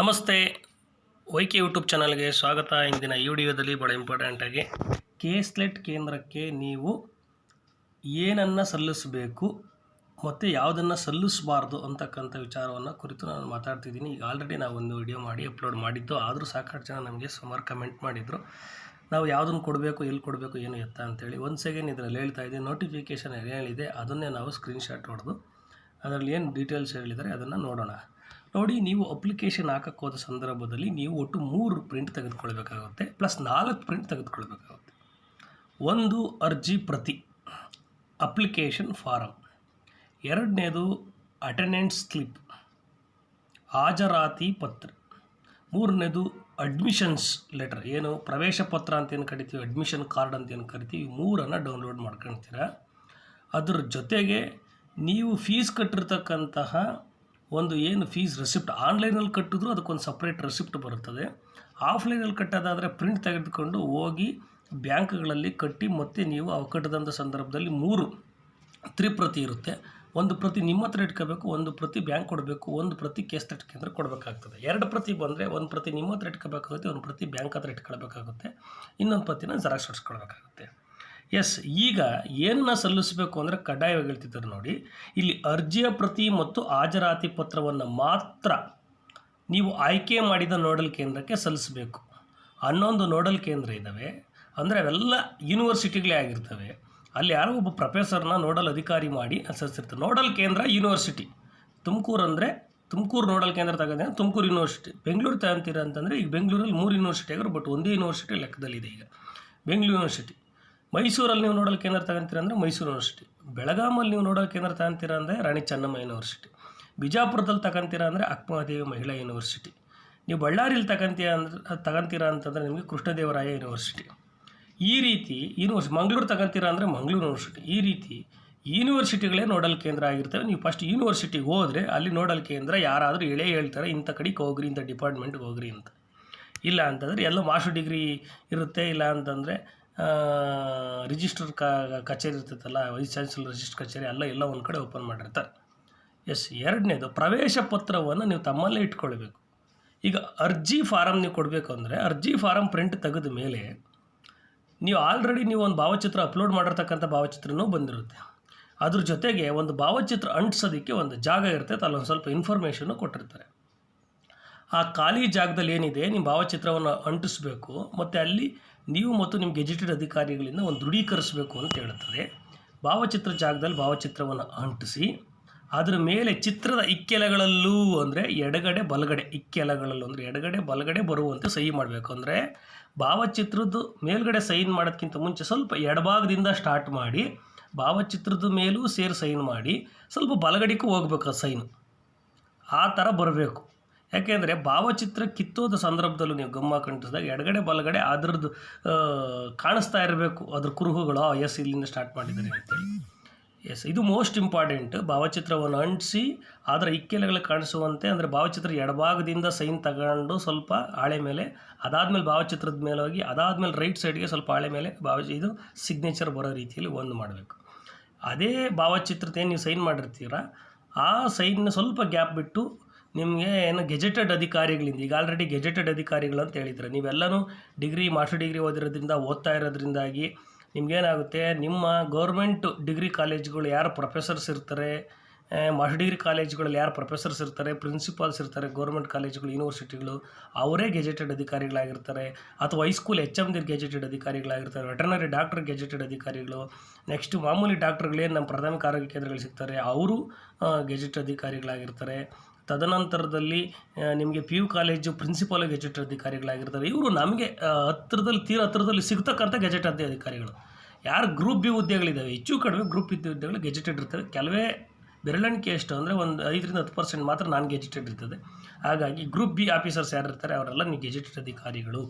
ನಮಸ್ತೆ. YK YouTube ಚಾನಲ್ಗೆ ಸ್ವಾಗತ. ಇಂದಿನ ಈ ವಿಡಿಯೋದಲ್ಲಿ ಭಾಳ ಇಂಪಾರ್ಟೆಂಟಾಗಿ ಕೇಸ್ಲೆಟ್ ಕೇಂದ್ರಕ್ಕೆ ನೀವು ಏನನ್ನು ಸಲ್ಲಿಸಬೇಕು ಮತ್ತು ಯಾವುದನ್ನು ಸಲ್ಲಿಸಬಾರ್ದು ಅಂತಕ್ಕಂಥ ವಿಚಾರವನ್ನು ಕುರಿತು ನಾನು ಮಾತಾಡ್ತಿದ್ದೀನಿ. ಈಗ ಆಲ್ರೆಡಿ ನಾವು ಒಂದು ವಿಡಿಯೋ ಮಾಡಿ ಅಪ್ಲೋಡ್ ಮಾಡಿದ್ದು. ಆದರೂ ಸಾಕಷ್ಟು ಜನ ನಮಗೆ ಸುಮಾರು ಕಮೆಂಟ್ ಮಾಡಿದರು. ನಾವು ಯಾವುದನ್ನು ಕೊಡಬೇಕು, ಎಲ್ಲಿ ಕೊಡಬೇಕು, ಏನು ಎತ್ತ ಅಂತೇಳಿ ಒಂದು ಸೆಕೆಂಡ್ ಇದರಲ್ಲಿ ಹೇಳ್ತಾ ಇದೆ ನೋಟಿಫಿಕೇಷನ್ ಏನಿದೆ ಅದನ್ನೇ ನಾವು ಸ್ಕ್ರೀನ್ಶಾಟ್ ಹೊಡೆದು, ಅದರಲ್ಲಿ ಏನು ಡೀಟೇಲ್ಸ್ ಹೇಳಿದರೆ ಅದನ್ನು ನೋಡೋಣ. ನೋಡಿ, ನೀವು ಅಪ್ಲಿಕೇಶನ್ ಹಾಕಕ್ಕೆ ಹೋದ ಸಂದರ್ಭದಲ್ಲಿ ನೀವು ಒಟ್ಟು ಮೂರು ಪ್ರಿಂಟ್ ತೆಗೆದುಕೊಳ್ಬೇಕಾಗುತ್ತೆ, ಪ್ಲಸ್ ನಾಲ್ಕು ಪ್ರಿಂಟ್ ತೆಗೆದುಕೊಳ್ಬೇಕಾಗುತ್ತೆ. ಒಂದು ಅರ್ಜಿ ಪ್ರತಿ, ಅಪ್ಲಿಕೇಶನ್ ಫಾರಮ್ ಎರಡನೇದು ಅಟೆಂಡೆನ್ಸ್ ಸ್ಲಿಪ್, ಹಾಜರಾತಿ ಪತ್ರ. ಮೂರನೇದು ಅಡ್ಮಿಷನ್ಸ್ ಲೆಟರ್, ಏನು ಪ್ರವೇಶ ಪತ್ರ ಅಂತ ಏನು ಕರಿತೀವಿ, ಅಡ್ಮಿಷನ್ ಕಾರ್ಡ್ ಅಂತ ಏನು ಕರಿತೀವಿ ಮೂರನ್ನು ಡೌನ್ಲೋಡ್ ಮಾಡ್ಕೊಳ್ತೀರ ಅದ್ರ ಜೊತೆಗೆ ನೀವು ಫೀಸ್ ಕಟ್ಟಿರ್ತಕ್ಕಂತಹ ಒಂದು ಏನು ಫೀಸ್ ರೆಸಿಪ್ಟ್ ಆನ್ಲೈನಲ್ಲಿ ಕಟ್ಟಿದ್ರು ಅದಕ್ಕೊಂದು ಸಪ್ರೇಟ್ ರೆಸಿಪ್ಟ್ ಬರುತ್ತದೆ. ಆಫ್ಲೈನಲ್ಲಿ ಕಟ್ಟೋದಾದರೆ ಪ್ರಿಂಟ್ ತೆಗೆದುಕೊಂಡು ಹೋಗಿ ಬ್ಯಾಂಕ್ಗಳಲ್ಲಿ ಕಟ್ಟಿ ಮತ್ತೆ ನೀವು ಅವು ಸಂದರ್ಭದಲ್ಲಿ ಮೂರು ತ್ರಿಪ್ರತಿ ಇರುತ್ತೆ. ಒಂದು ಪ್ರತಿ ನಿಮ್ಮ ಹತ್ರ ಇಟ್ಕೋಬೇಕು, ಒಂದು ಪ್ರತಿ ಬ್ಯಾಂಕ್ ಕೊಡಬೇಕು, ಒಂದು ಪ್ರತಿ ಕೇಸ್ ತಟ್ ಕೇಂದ್ರ ಕೊಡಬೇಕಾಗ್ತದೆ. ಎರಡು ಪ್ರತಿ ಬಂದರೆ ಒಂದು ಪ್ರತಿ ನಿಮ್ಮ ಹತ್ರ ಇಟ್ಕೋಬೇಕಾಗುತ್ತೆ, ಒಂದು ಪ್ರತಿ ಬ್ಯಾಂಕ್ ಹತ್ರ ಇಟ್ಕೊಳ್ಬೇಕಾಗುತ್ತೆ. ಇನ್ನೊಂದು ಪ್ರತಿನ ಜೆರಾಕ್ಸ್ ಹೊಡ್ಸ್ಕೊಳ್ಬೇಕಾಗುತ್ತೆ. ಎಸ್ ಈಗ ಏನನ್ನು ಸಲ್ಲಿಸಬೇಕು ಅಂದರೆ ಕಡ್ಡಾಯವಾಗಿ ಹೇಳ್ತಿದ್ದಾರೆ ನೋಡಿ. ಇಲ್ಲಿ ಅರ್ಜಿಯ ಪ್ರತಿ ಮತ್ತು ಹಾಜರಾತಿ ಪತ್ರವನ್ನು ಮಾತ್ರ ನೀವು ಆಯ್ಕೆ ಮಾಡಿದ ನೋಡಲ್ ಕೇಂದ್ರಕ್ಕೆ ಸಲ್ಲಿಸಬೇಕು. ಹನ್ನೊಂದು ನೋಡಲ್ ಕೇಂದ್ರ ಇದ್ದಾವೆ ಅಂದರೆ ಅವೆಲ್ಲ ಯೂನಿವರ್ಸಿಟಿಗಳೇ ಆಗಿರ್ತವೆ. ಅಲ್ಲಿ ಯಾರೋ ಒಬ್ಬ ಪ್ರೊಫೆಸರ್ನ ನೋಡಲ್ ಅಧಿಕಾರಿ ಮಾಡಿ ಸಲ್ಲಿಸಿರ್ತಾರೆ. ನೋಡಲ್ ಕೇಂದ್ರ ಯೂನಿವರ್ಸಿಟಿ ತುಮಕೂರು ಅಂದರೆ ತುಮಕೂರು ನೋಡಲ್ ಕೇಂದ್ರ ತಗೊಂಡ್ರೆ ತುಮಕೂರು ಯೂನಿವರ್ಸಿಟಿ ಬೆಂಗಳೂರು ತಗೊಂತೀರ ಅಂತಂದರೆ ಈಗ ಬೆಂಗಳೂರಲ್ಲಿ ಮೂರು ಯೂನಿವರ್ಸಿಟಿ ಆಗಿರೋ ಬಟ್ ಒಂದೇ ಯೂನಿವರ್ಸಿಟಿ ಲೆಕ್ಕದಲ್ಲಿದೆ ಈಗ. ಬೆಂಗಳೂರು ಯೂನಿವರ್ಸಿಟಿ ಮೈಸೂರಲ್ಲಿ ನೀವು ನೋಡಲು ಕೇಂದ್ರ ತಗೊಂತೀರ ಅಂದರೆ ಮೈಸೂರು ಯೂನಿವರ್ಸಿಟಿ. ಬೆಳಗಾಮಲ್ಲಿ ನೀವು ನೋಡಲು ಕೇಂದ್ರ ತಗೊಂತೀರ ಅಂದರೆ ರಾಣಿ ಚೆನ್ನಮ್ಮ ಯೂನಿವರ್ಸಿಟಿ. ಬಿಜಾಪುರದಲ್ಲಿ ತಗೊಂತೀರ ಅಂದರೆ ಅಕ್ಮಾದೇವಿ ಮಹಿಳಾ ಯೂನಿವರ್ಸಿಟಿ. ನೀವು ಬಳ್ಳಾರಿಲಿ ತಗೊಂತೀರ ಅಂದ್ರೆ, ತಗೊಂತೀರ ಅಂತಂದರೆ ನಿಮಗೆ ಕೃಷ್ಣದೇವರಾಯ ಯೂನಿವರ್ಸಿಟಿ. ಈ ರೀತಿ ಯೂನಿವರ್ಸಿ, ಮಂಗಳೂರು ತಗೊಂತೀರ ಅಂದರೆ ಮಂಗಳೂರು ಯೂನಿವರ್ಸಿಟಿ. ಈ ರೀತಿ ಯೂನಿವರ್ಸಿಟಿಗಳೇ ನೋಡಲ್ ಕೇಂದ್ರ ಆಗಿರ್ತವೆ. ನೀವು ಫಸ್ಟ್ ಯೂನಿವರ್ಸಿಟಿಗೆ ಹೋದರೆ ಅಲ್ಲಿ ನೋಡಲ್ ಕೇಂದ್ರ ಯಾರಾದರೂ ಎಳೆ ಹೇಳ್ತಾರೆ, ಇಂಥ ಕಡೆಗೆ ಹೋಗ್ರಿ, ಇಂಥ ಡಿಪಾರ್ಟ್ಮೆಂಟ್ಗೆ ಹೋಗ್ರಿ ಅಂತ. ಇಲ್ಲ ಅಂತಂದರೆ ಎಲ್ಲ ಮಾಸ್ಟರ್ ಡಿಗ್ರಿ ಇರುತ್ತೆ, ಇಲ್ಲ ಅಂತಂದರೆ ರಿಜಿಸ್ಟರ್ ಕಚೇರಿ ಇರ್ತೈತಲ್ಲ ವೈಸ್ ಚಾನ್ಸಲರ್ ರಿಜಿಸ್ಟರ್ ಕಚೇರಿ ಎಲ್ಲ ಎಲ್ಲ ಒಂದು ಕಡೆ ಓಪನ್ ಮಾಡಿರ್ತಾರೆ. ಎಸ್, ಎರಡನೇದು, ಪ್ರವೇಶ ಪತ್ರವನ್ನು ನೀವು ತಮ್ಮಲ್ಲೇ ಇಟ್ಕೊಳ್ಬೇಕು. ಈಗ ಅರ್ಜಿ ಫಾರಮ್ ನೀವು ಕೊಡಬೇಕು ಅಂದರೆ, ಅರ್ಜಿ ಫಾರಮ್ ಪ್ರಿಂಟ್ ತೆಗೆದ ಮೇಲೆ ನೀವು ಆಲ್ರೆಡಿ ನೀವು ಒಂದು ಭಾವಚಿತ್ರ ಅಪ್ಲೋಡ್ ಮಾಡಿರ್ತಕ್ಕಂಥ ಭಾವಚಿತ್ರನೂ ಬಂದಿರುತ್ತೆ. ಅದ್ರ ಜೊತೆಗೆ ಒಂದು ಭಾವಚಿತ್ರ ಅಂಟಿಸೋದಕ್ಕೆ ಒಂದು ಜಾಗ ಇರ್ತೈತೆ, ಅಲ್ಲೊಂದು ಸ್ವಲ್ಪ ಇನ್ಫಾರ್ಮೇಷನ್ನು ಕೊಟ್ಟಿರ್ತಾರೆ. ಆ ಖಾಲಿ ಜಾಗದಲ್ಲಿ ಏನಿದೆ ನಿಮ್ಮ ಭಾವಚಿತ್ರವನ್ನು ಅಂಟಿಸ್ಬೇಕು, ಮತ್ತು ಅಲ್ಲಿ ನೀವು ಮತ್ತು ನಿಮ್ಮ ಗೆಜೆಟೆಡ್ ಅಧಿಕಾರಿಗಳಿಂದ ಒಂದು ದೃಢೀಕರಿಸಬೇಕು ಅಂತ ಹೇಳುತ್ತದೆ. ಭಾವಚಿತ್ರ ಜಾಗದಲ್ಲಿ ಭಾವಚಿತ್ರವನ್ನು ಅಂಟಿಸಿ, ಅದರ ಮೇಲೆ ಚಿತ್ರದ ಇಕ್ಕೆಲಗಳಲ್ಲೂ ಅಂದರೆ ಎಡಗಡೆ ಬಲಗಡೆ, ಇಕ್ಕೆಲಗಳಲ್ಲೂ ಅಂದರೆ ಎಡಗಡೆ ಬಲಗಡೆ ಬರುವಂತೆ ಸಹಿ ಮಾಡಬೇಕು. ಅಂದರೆ ಭಾವಚಿತ್ರದ ಮೇಲ್ಗಡೆ ಸೈನ್ ಮಾಡೋದಕ್ಕಿಂತ ಮುಂಚೆ ಸ್ವಲ್ಪ ಎಡಭಾಗದಿಂದ ಸ್ಟಾರ್ಟ್ ಮಾಡಿ, ಭಾವಚಿತ್ರದ ಮೇಲೂ ಸೇರಿ ಸೈನ್ ಮಾಡಿ, ಸ್ವಲ್ಪ ಬಲಗಡೆಗೂ ಹೋಗ್ಬೇಕು ಆ ಸೈನು. ಆ ಥರ ಬರಬೇಕು. ಯಾಕೆಂದರೆ ಭಾವಚಿತ್ರ ಕಿತ್ತೋದ ಸಂದರ್ಭದಲ್ಲೂ ನೀವು ಗಮ್ಮ ಕಂಟಿಸಿದಾಗ ಎಡಗಡೆ ಬಲಗಡೆ ಅದರದ್ದು ಕಾಣಿಸ್ತಾ ಇರಬೇಕು. ಅದ್ರ ಕುರುಹುಗಳು ಎಸ್ ಇಲ್ಲಿಂದ ಸ್ಟಾರ್ಟ್ ಮಾಡಿದ್ದಾರೆ ಅಂತೇಳಿ. ಎಸ್ ಇದು ಮೋಸ್ಟ್ ಇಂಪಾರ್ಟೆಂಟ್ ಭಾವಚಿತ್ರವನ್ನು ಅಂಟಿಸಿ ಅದರ ಇಕ್ಕೆಲೆಗಳು ಕಾಣಿಸುವಂತೆ, ಅಂದರೆ ಭಾವಚಿತ್ರ ಎಡಭಾಗದಿಂದ ಸೈನ್ ತಗೊಂಡು ಸ್ವಲ್ಪ ಹಾಳೆ ಮೇಲೆ, ಅದಾದಮೇಲೆ ಭಾವಚಿತ್ರದ ಮೇಲೆ ಹೋಗಿ, ಅದಾದಮೇಲೆ ರೈಟ್ ಸೈಡ್ಗೆ ಸ್ವಲ್ಪ ಹಾಳೆ ಮೇಲೆ ಭಾವ, ಇದು ಸಿಗ್ನೇಚರ್ ಬರೋ ರೀತಿಯಲ್ಲಿ ಒಂದು ಮಾಡಬೇಕು. ಅದೇ ಭಾವಚಿತ್ರದ ಏನು ನೀವು ಸೈನ್ ಮಾಡಿರ್ತೀರ, ಆ ಸೈನ್ನ ಸ್ವಲ್ಪ ಗ್ಯಾಪ್ ಬಿಟ್ಟು ನಿಮಗೆ ಏನು ಗೆಜೆಟೆಡ್ ಅಧಿಕಾರಿಗಳಿಂದ, ಈಗ ಆಲ್ರೆಡಿ ಗೆಜೆಟೆಡ್ ಅಧಿಕಾರಿಗಳು ಅಂತ ಹೇಳಿದ್ರೆ. ನೀವೆಲ್ಲನೂ ಡಿಗ್ರಿ ಮಾಸ್ಟರ್ ಡಿಗ್ರಿ ಓದಿರೋದ್ರಿಂದ, ಓದ್ತಾ ಇರೋದ್ರಿಂದಾಗಿ ನಿಮಗೇನಾಗುತ್ತೆ, ನಿಮ್ಮ ಗೌರ್ಮೆಂಟ್ ಡಿಗ್ರಿ ಕಾಲೇಜ್ಗಳು ಯಾರು ಪ್ರೊಫೆಸರ್ಸ್ ಇರ್ತಾರೆ ಮಾಸ್ಟರ್ ಡಿಗ್ರಿ ಕಾಲೇಜ್ಗಳಲ್ಲಿ ಯಾರು ಪ್ರೊಫೆಸರ್ಸ್ ಇರ್ತಾರೆ ಪ್ರಿನ್ಸಿಪಾಲ್ಸ್ ಇರ್ತಾರೆ ಗೌರ್ಮೆಂಟ್ ಕಾಲೇಜ್ಗಳು ಯೂನಿವರ್ಸಿಟಿಗಳು ಅವರೇ ಗೆಜೆಟೆಡ್ ಅಧಿಕಾರಿಗಳಾಗಿರ್ತಾರೆ. ಅಥವಾ ಹೈಸ್ಕೂಲ್ ಎಚ್ ಎಂ ದಿರ್ ಗೆಜೆಟೆಡ್ ಅಧಿಕಾರಿಗಳಾಗಿರ್ತಾರೆ ವೆಟರ್ನರಿ ಡಾಕ್ಟರ್ ಗೆಜೆಟೆಡ್ ಅಧಿಕಾರಿಗಳು ನೆಕ್ಸ್ಟ್ ಮಾಮೂಲಿ ಡಾಕ್ಟರ್ಗಳೇನು ನಮ್ಮ ಪ್ರಾಥಮಿಕ ಆರೋಗ್ಯ ಕೇಂದ್ರಗಳು ಸಿಗ್ತಾರೆ, ಅವರು ಗೆಜೆಟ್ ಅಧಿಕಾರಿಗಳಾಗಿರ್ತಾರೆ. ತದನಂತರದಲ್ಲಿ ನಿಮಗೆ P U college principal gazette ಅಧಿಕಾರಿಗಳಾಗಿರ್ತಾರೆ. ಇವರು ನಮಗೆ ಹತ್ರದಲ್ಲಿ, ತೀರ ಹತ್ತಿರದಲ್ಲಿ ಸಿಗ್ತಕ್ಕಂಥ ಗೆಜೆಟ್ ಅಧಿಕಾರಿಗಳು. ಯಾರು ಗ್ರೂಪ್ ಬಿ ಹುದ್ದೆಗಳಿದ್ದಾವೆ? ಹೆಚ್ಚು ಕಡಿಮೆ ಗ್ರೂಪ್ ಬಿ ಹುದ್ದೆಗಳು ಗೆಜೆಟೆಡ್ ಇರ್ತವೆ. ಕೆಲವೇ ಬೆರಳಿಕೆ ಎಷ್ಟು ಅಂದರೆ ಒಂದು ಐದರಿಂದ ಹತ್ತು ಪರ್ಸೆಂಟ್ ಮಾತ್ರ ನಾನ್ ಗೆಜೆಟೆಡ್ ಇರ್ತದೆ. ಹಾಗಾಗಿ ಗ್ರೂಪ್ ಬಿ ಆಫೀಸರ್ಸ್ ಯಾರು ಇರ್ತಾರೆ ಅವರೆಲ್ಲ ನೀವು ಗೆಜೆಟೆಡ್ ಅಧಿಕಾರಿಗಳು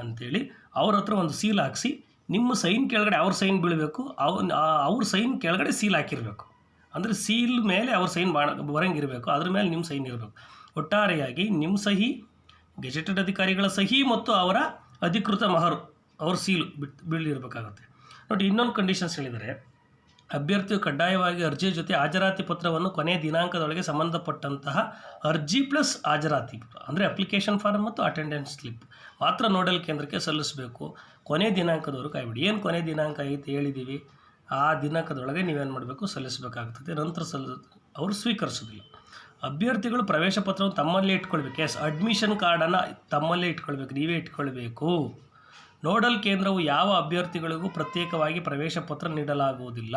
ಅಂಥೇಳಿ ಅವ್ರ ಹತ್ರ ಒಂದು ಸೀಲ್ ಹಾಕಿಸಿ, ನಿಮ್ಮ ಸೈನ್ ಕೆಳಗಡೆ ಅವ್ರ ಸೈನ್ ಬೀಳಬೇಕು ಅವ್ ಅವ್ರ ಸೈನ್ ಕೆಳಗಡೆ ಸೀಲ್ ಹಾಕಿರಬೇಕು. ಅಂದರೆ ಸೀಲ್ ಮೇಲೆ ಅವ್ರ ಸೈನ್ ಬಾಣ ಬರಂಗಿರಬೇಕು, ಅದ್ರ ಮೇಲೆ ನಿಮ್ಮ ಸೈನ್ ಇರಬೇಕು. ಒಟ್ಟಾರೆಯಾಗಿ ನಿಮ್ಮ ಸಹಿ ಗೆಜೆಟೆಡ್ ಅಧಿಕಾರಿಗಳ ಸಹಿ ಮತ್ತು ಅವರ ಅಧಿಕೃತ ಮಹರು, ಅವ್ರ ಸೀಲು ಬಿಟ್ ಬೀಳಿರಬೇಕಾಗುತ್ತೆ ನೋಡಿ, ಇನ್ನೊಂದು ಕಂಡೀಷನ್ಸ್ ಹೇಳಿದರೆ, ಅಭ್ಯರ್ಥಿಯು ಕಡ್ಡಾಯವಾಗಿ ಅರ್ಜಿಯ ಜೊತೆ ಹಾಜರಾತಿ ಪತ್ರವನ್ನು ಕೊನೆಯ ದಿನಾಂಕದೊಳಗೆ ಸಂಬಂಧಪಟ್ಟಂತಹ ಅರ್ಜಿ ಪ್ಲಸ್ ಹಾಜರಾತಿ ಅಂದರೆ ಅಪ್ಲಿಕೇಶನ್ ಫಾರ್ಮ್ ಮತ್ತು ಅಟೆಂಡೆನ್ಸ್ ಸ್ಲಿಪ್ ಮಾತ್ರ ನೋಡಲ್ ಕೇಂದ್ರಕ್ಕೆ ಸಲ್ಲಿಸಬೇಕು. ಕೊನೆ ದಿನಾಂಕದವರು ಕಾಯ್ಬಿಡಿ. ಏನು ಕೊನೆ ದಿನಾಂಕ ಐತೆ ಹೇಳಿದ್ದೀವಿ ಆ ದಿನಾಂಕದೊಳಗೆ ನೀವೇನು ಮಾಡಬೇಕು? ಸಲ್ಲಿಸಬೇಕಾಗ್ತದೆ. ನಂತರ ಸಲ್ಲ ಅವರು ಸ್ವೀಕರಿಸೋದಿಲ್ಲ. ಅಭ್ಯರ್ಥಿಗಳು ಪ್ರವೇಶ ಪತ್ರವನ್ನು ತಮ್ಮಲ್ಲೇ ಇಟ್ಕೊಳ್ಬೇಕು. ಎಸ್ ಅಡ್ಮಿಷನ್ ಕಾರ್ಡನ್ನು ತಮ್ಮಲ್ಲೇ ಇಟ್ಕೊಳ್ಬೇಕು. ನೀವೇ ಇಟ್ಕೊಳ್ಬೇಕು. ನೋಡಲ್ ಕೇಂದ್ರವು ಯಾವ ಅಭ್ಯರ್ಥಿಗಳಿಗೂ ಪ್ರತ್ಯೇಕವಾಗಿ ಪ್ರವೇಶ ಪತ್ರ ನೀಡಲಾಗುವುದಿಲ್ಲ.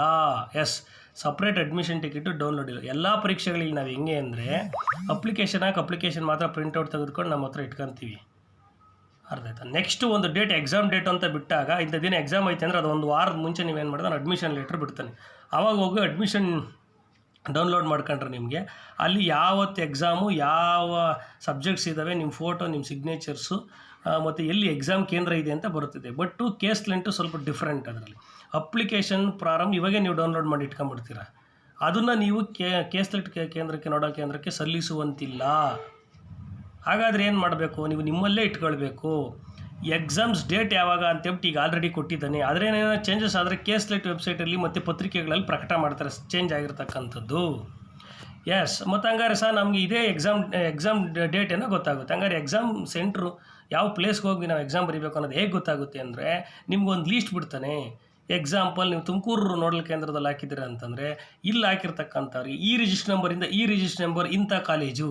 Yes separate admission ticket download ಇಲ್ಲ. ಎಲ್ಲ ಪರೀಕ್ಷೆಗಳಿಗೆ ನಾವು ಹೆಂಗೆ ಅಂದರೆ ಅಪ್ಲಿಕೇಶನ್ ಹಾಕಿ ಅಪ್ಲಿಕೇಶನ್ ಮಾತ್ರ ಪ್ರಿಂಟೌಟ್ ತೆಗೆದುಕೊಂಡು ನಮ್ಮ ಹತ್ರ ಇಟ್ಕೊತೀವಿ. ಅರ್ಥ ಆಯ್ತಾ? ನೆಕ್ಸ್ಟ್ ಒಂದು ಡೇಟ್ ಎಕ್ಸಾಮ್ ಡೇಟ್ ಅಂತ ಬಿಟ್ಟಾಗ ಇಂಥ ದಿನ ಎಕ್ಸಾಮ್ ಐತೆ ಅಂದರೆ ಅದು ಒಂದು ವಾರದ ಮುಂಚೆ ನೀವೇನು ಮಾಡಿದ್ರೆ ನಾನು ಅಡ್ಮಿಷನ್ ಲೆಟ್ರ್ ಬಿಡ್ತಾನೆ. ಆವಾಗ ಹೋಗಿ ಅಡ್ಮಿಷನ್ ಡೌನ್ಲೋಡ್ ಮಾಡ್ಕೊಂಡ್ರೆ ನಿಮಗೆ ಅಲ್ಲಿ ಯಾವತ್ತು ಎಕ್ಸಾಮು ಯಾವ ಸಬ್ಜೆಕ್ಟ್ಸ್ ಇದ್ದಾವೆ ನಿಮ್ಮ ಫೋಟೋ ನಿಮ್ಮ ಸಿಗ್ನೇಚರ್ಸು ಮತ್ತು ಎಲ್ಲಿ ಎಕ್ಸಾಮ್ ಕೇಂದ್ರ ಇದೆ ಅಂತ ಬರುತ್ತಿದೆ. ಬಟ್ಟು ಕೇಸ್ ಲೆಂಟು ಸ್ವಲ್ಪ ಡಿಫ್ರೆಂಟ್ ಅದರಲ್ಲಿ. ಅಪ್ಲಿಕೇಶನ್ ಪ್ರಾರಂಭ ಇವಾಗೇ ನೀವು ಡೌನ್ಲೋಡ್ ಮಾಡಿ ಇಟ್ಕೊಂಡ್ಬಿಡ್ತೀರಾ? ಅದನ್ನು ನೀವು ಕೇ ಕೇಸ್ ಲೆಟ್ ಕೇಂದ್ರಕ್ಕೆ ನೋಡೋ ಕೇಂದ್ರಕ್ಕೆ ಸಲ್ಲಿಸುವಂತಿಲ್ಲ. ಹಾಗಾದರೆ ಏನು ಮಾಡಬೇಕು? ನೀವು ನಿಮ್ಮಲ್ಲೇ ಇಟ್ಕೊಳ್ಬೇಕು. ಎಕ್ಸಾಮ್ಸ್ ಡೇಟ್ ಯಾವಾಗ ಅಂತೇಳ್ಬಿಟ್ಟು ಈಗ ಆಲ್ರೆಡಿ ಕೊಟ್ಟಿದ್ದಾನೆ. ಆದರೆ ಏನೇನೋ ಚೇಂಜಸ್ ಆದರೆ ಕೇಸ್ ಲೆಟ್ ವೆಬ್ಸೈಟಲ್ಲಿ ಮತ್ತು ಪತ್ರಿಕೆಗಳಲ್ಲಿ ಪ್ರಕಟ ಮಾಡ್ತಾರೆ. ಚೇಂಜ್ ಆಗಿರ್ತಕ್ಕಂಥದ್ದು. ಎಸ್ ಮತ್ತು ಹಂಗಾರೆ ಸರ್, ನಮಗೆ ಇದೇ ಎಕ್ಸಾಮ್ ಎಕ್ಸಾಮ್ ಡೇಟ್ ಏನೋ ಗೊತ್ತಾಗುತ್ತೆ. ಹಂಗಾರೆ ಎಕ್ಸಾಮ್ ಸೆಂಟ್ರು ಯಾವ ಪ್ಲೇಸ್ಗೆ ಹೋಗಿ ನಾವು ಎಕ್ಸಾಮ್ ಬರೀಬೇಕು ಅನ್ನೋದು ಹೇಗೆ ಗೊತ್ತಾಗುತ್ತೆ ಅಂದರೆ ನಿಮ್ಗೊಂದು ಲೀಸ್ಟ್ ಬಿಡ್ತಾನೆ. ಎಕ್ಸಾಂಪಲ್ ನೀವು ತುಮಕೂರು ನೋಡಲ್ ಕೇಂದ್ರದಲ್ಲಿ ಹಾಕಿದ್ದೀರ ಅಂತಂದರೆ, ಇಲ್ಲಿ ಹಾಕಿರ್ತಕ್ಕಂಥವ್ರಿಗೆ ಈ ರಿಜಿಸ್ಟರ್ ನಂಬರಿಂದ ಈ ರಿಜಿಸ್ಟರ್ ನಂಬರ್ ಇಂಥ ಕಾಲೇಜು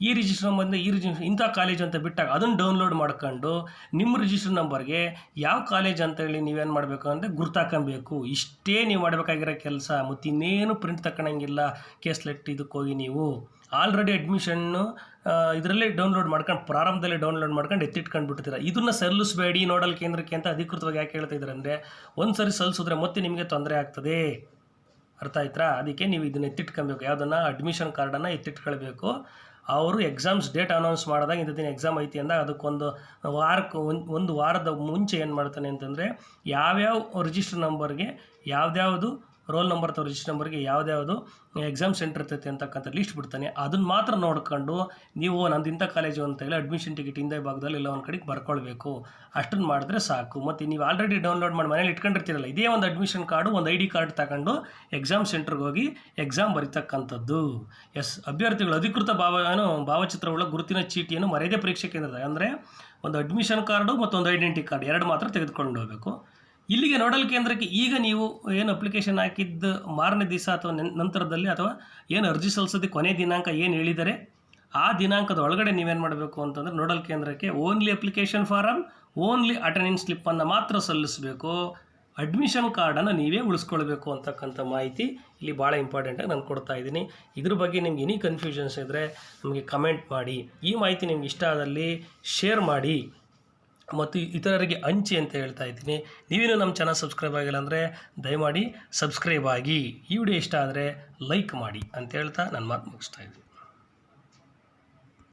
ಈ ರಿಜಿಸ್ಟರ್ ನಂಬರಿಂದ ಈ ರಿಜಿಸ್ಟರ್ ಇಂಥ ಕಾಲೇಜ್ ಅಂತ ಬಿಟ್ಟಾಗ ಅದನ್ನು ಡೌನ್ಲೋಡ್ ಮಾಡ್ಕೊಂಡು ನಿಮ್ಮ ರಿಜಿಸ್ಟರ್ ನಂಬರ್ಗೆ ಯಾವ ಕಾಲೇಜ್ ಅಂತೇಳಿ ನೀವೇನು ಮಾಡಬೇಕು ಅಂದರೆ ಗುರ್ತಾಕೊಬೇಕು ಇಷ್ಟೇ ನೀವು ಮಾಡಬೇಕಾಗಿರೋ ಕೆಲಸ ಮತ್ತು ಇನ್ನೇನು ಪ್ರಿಂಟ್ ತಗೊಳಂಗಿಲ್ಲ ಕೇಸ್ ಲೆಟ್ ಇದಕ್ಕೆ ಹೋಗಿ ನೀವು. ಆಲ್ರೆಡಿ ಅಡ್ಮಿಷನ್ನು ಇದರಲ್ಲೇ ಡೌನ್ಲೋಡ್ ಮಾಡ್ಕೊಂಡು, ಪ್ರಾರಂಭದಲ್ಲೇ ಡೌನ್ಲೋಡ್ ಮಾಡ್ಕೊಂಡು ಎತ್ತಿಟ್ಕೊಂಡು ಬಿಡ್ತೀರ. ಇದನ್ನು ಸಲ್ಲಿಸಬೇಡಿ ನೋಡಲ್ ಕೇಂದ್ರಕ್ಕೆ ಅಂತ ಅಧಿಕೃತವಾಗಿ ಯಾಕೆ ಹೇಳ್ತಾ ಇದ್ದಾರೆ ಅಂದರೆ ಒಂದು ಸರಿ ಸಲ್ಲಿಸಿದ್ರೆ ಮತ್ತೆ ನಿಮಗೆ ತೊಂದರೆ ಆಗ್ತದೆ. ಅರ್ಥ ಆಯ್ತಾ? ಅದಕ್ಕೆ ನೀವು ಇದನ್ನ ಎತ್ತಿಟ್ಕೊಬೇಕು. ಯಾವುದನ್ನು? ಅಡ್ಮಿಷನ್ ಕಾರ್ಡನ್ನು ಎತ್ತಿಟ್ಕೊಳ್ಬೇಕು. ಅವರು ಎಕ್ಸಾಮ್ಸ್ ಡೇಟ್ ಅನೌನ್ಸ್ ಮಾಡಿದಾಗ ಇಂಥ ದಿನ ಎಕ್ಸಾಮ್ ಐತಿ ಅಂದಾಗ ಅದಕ್ಕೊಂದು ವಾರಕ್ಕೆ ಒಂದು ಒಂದು ವಾರದ ಮುಂಚೆ ಏನು ಮಾಡ್ತಾನೆ ಅಂತಂದರೆ, ಯಾವ್ಯಾವ ರಿಜಿಸ್ಟರ್ ನಂಬರ್ಗೆ ಯಾವ್ದ್ಯಾವುದು ರೋಲ್ ನಂಬರ್ ಅಥವಾ ರಿಜಿಸ್ಟರ್ ನಂಬರ್ಗೆ ಯಾವುದ್ಯಾವುದು ಎಕ್ಸಾಮ್ ಸೆಂಟರ್ ಇರ್ತೈತೆ ಅಂತಕ್ಕಂಥ ಲಿಸ್ಟ್ ಬಿಡ್ತಾನೆ. ಅದನ್ನು ಮಾತ್ರ ನೋಡ್ಕೊಂಡು ನೀವು ನಂದು ಇಂಥ ಕಾಲೇಜು ಅಂತ ಹೇಳಿ ಅಡ್ಮಿಷನ್ ಟಿಕೆಟ್ ಹಿಂದೆ ಭಾಗದಲ್ಲಿ ಎಲ್ಲ ಒಂದು ಕಡೆಗೆ ಬರ್ಕೊಳ್ಬೇಕು. ಅಷ್ಟನ್ನು ಮಾಡಿದ್ರೆ ಸಾಕು. ಮತ್ತು ನೀವು ಆಲ್ರೆಡಿ ಡೌನ್ಲೋಡ್ ಮಾಡಿ ಮನೇಲಿ ಇಟ್ಕೊಂಡಿರ್ತೀರಲ್ಲ, ಇದೇ ಒಂದು ಅಡ್ಮಿಷನ್ ಕಾರ್ಡು ಒಂದು ಐ ಡಿ ಕಾರ್ಡ್ ತಗೊಂಡು ಎಕ್ಸಾಮ್ ಸೆಂಟ್ರಿಗೆ ಹೋಗಿ ಎಕ್ಸಾಮ್ ಬರೀತಕ್ಕಂಥದ್ದು. ಎಸ್ ಅಭ್ಯರ್ಥಿಗಳು ಅಧಿಕೃತ ಭಾವ, ಏನು ಭಾವಚಿತ್ರವುಳ್ಳ ಗುರುತಿನ ಚೀಟಿಯನ್ನು ಮರ್ಯಾದೆ ಪರೀಕ್ಷೆ ಕೇಂದ್ರದ ಅಂದರೆ ಒಂದು ಅಡ್ಮಿಷನ್ ಕಾರ್ಡು ಮತ್ತು ಒಂದು ಐಡೆಂಟಿ ಕಾರ್ಡ್ ಎರಡು ಮಾತ್ರ ತೆಗೆದುಕೊಂಡು ಹೋಗಬೇಕು. ಇಲ್ಲಿಗೆ ನೋಡಲ್ ಕೇಂದ್ರಕ್ಕೆ ಈಗ ನೀವು ಏನು ಅಪ್ಲಿಕೇಶನ್ ಹಾಕಿದ್ದ ಮಾರನೇ ದಿವಸ ಅಥವಾ ನಂತರದಲ್ಲಿ ಅಥವಾ ಏನು ಅರ್ಜಿ ಸಲ್ಲಿಸೋದಕ್ಕೆ ಕೊನೆ ದಿನಾಂಕ ಏನು ಹೇಳಿದರೆ, ಆ ದಿನಾಂಕದ ಒಳಗಡೆ ನೀವೇನು ಮಾಡಬೇಕು ಅಂತಂದರೆ ನೋಡಲ್ ಕೇಂದ್ರಕ್ಕೆ only application form only attendance ಸ್ಲಿಪ್ಪನ್ನು ಮಾತ್ರ ಸಲ್ಲಿಸಬೇಕು. ಅಡ್ಮಿಷನ್ ಕಾರ್ಡನ್ನು ನೀವೇ ಉಳಿಸ್ಕೊಳ್ಬೇಕು ಅಂತಕ್ಕಂಥ ಮಾಹಿತಿ ಇಲ್ಲಿ ಭಾಳ ಇಂಪಾರ್ಟೆಂಟಾಗಿ ನಾನು ಕೊಡ್ತಾ ಇದ್ದೀನಿ. ಇದ್ರ ಬಗ್ಗೆ ನಿಮ್ಗೆ ಎನಿ ಕನ್ಫ್ಯೂಷನ್ಸ್ ಇದ್ದರೆ ನಮಗೆ ಕಮೆಂಟ್ ಮಾಡಿ. ಈ ಮಾಹಿತಿ ನಿಮ್ಗೆ ಇಷ್ಟ ಆದಲ್ಲಿ ಶೇರ್ ಮಾಡಿ. ಮತ್ತು ಇತರರಿಗೆ ಹಂಚಿ ಅಂತ ಹೇಳ್ತಾ ಇದ್ದೀನಿ. ನೀವೇನು ನಮ್ಮ ಚಾನಲ್ ಸಬ್ಸ್ಕ್ರೈಬ್ ಆಗಿಲ್ಲ ಅಂದರೆ ದಯಮಾಡಿ ಸಬ್ಸ್ಕ್ರೈಬ್ ಆಗಿ. ಈ ವಿಡಿಯೋ ಇಷ್ಟ ಆದರೆ ಲೈಕ್ ಮಾಡಿ ಅಂತ ಹೇಳ್ತಾ ನನ್ನ ಮಾತು ಮುಗಿಸ್ತಾ ಇದ್ದೀನಿ.